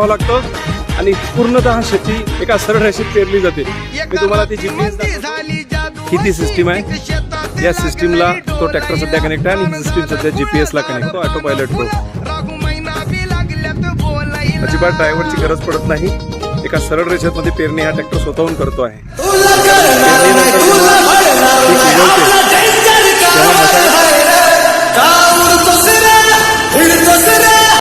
लागतो आणि पूर्णतः शेती एका सरळ रेषेत पेरली जाते. मी तुम्हाला ती जीपीएस ही ती सिस्टीम आहे? या सिस्टीमला तो ट्रॅक्टर सध्या कनेक्ट आहे आणि सिस्टीम सध्या जीपीएस ला कनेक्ट होतो ऑटो पायलट प्रो अजिबात ड्रायव्हरची गरज पडत नाही. एका सरळ रेषेत मध्ये पेरणी हा ट्रॅक्टर स्वतःहून करतो आहे.